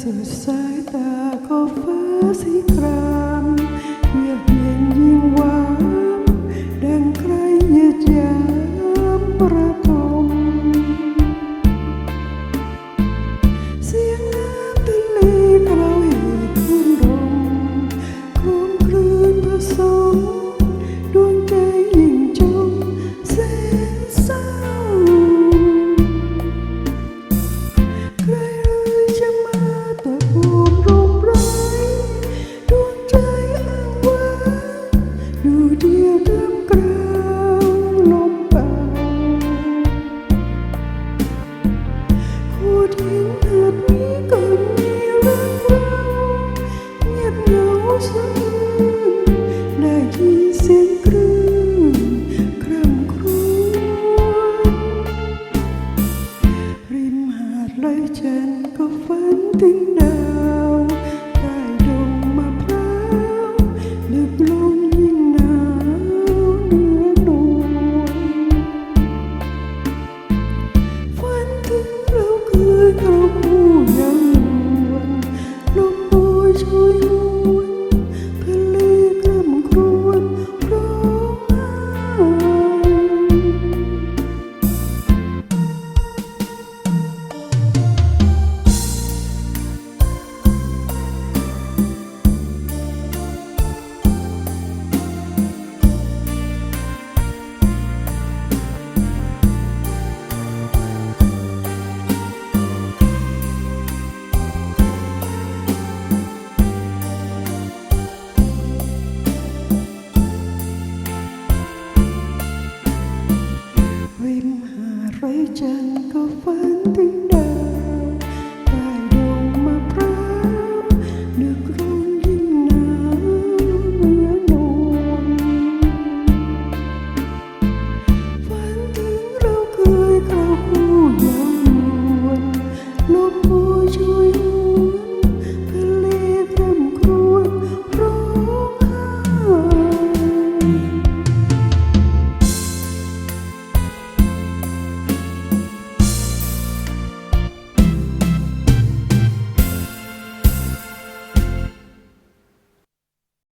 สุดสายตาขอบฟ้าสีคราม ฉันก็ฝันถึงดาวใต้ดงมะพร้าวดึกลงยิ่งหนาวเหนือนวลฝันถึงเราเคยตรง ฝันถึงดาวใต้ดงมะพราวนึกร้ยิ่งหนาวเมือนลมฝันถึงเราเคยคร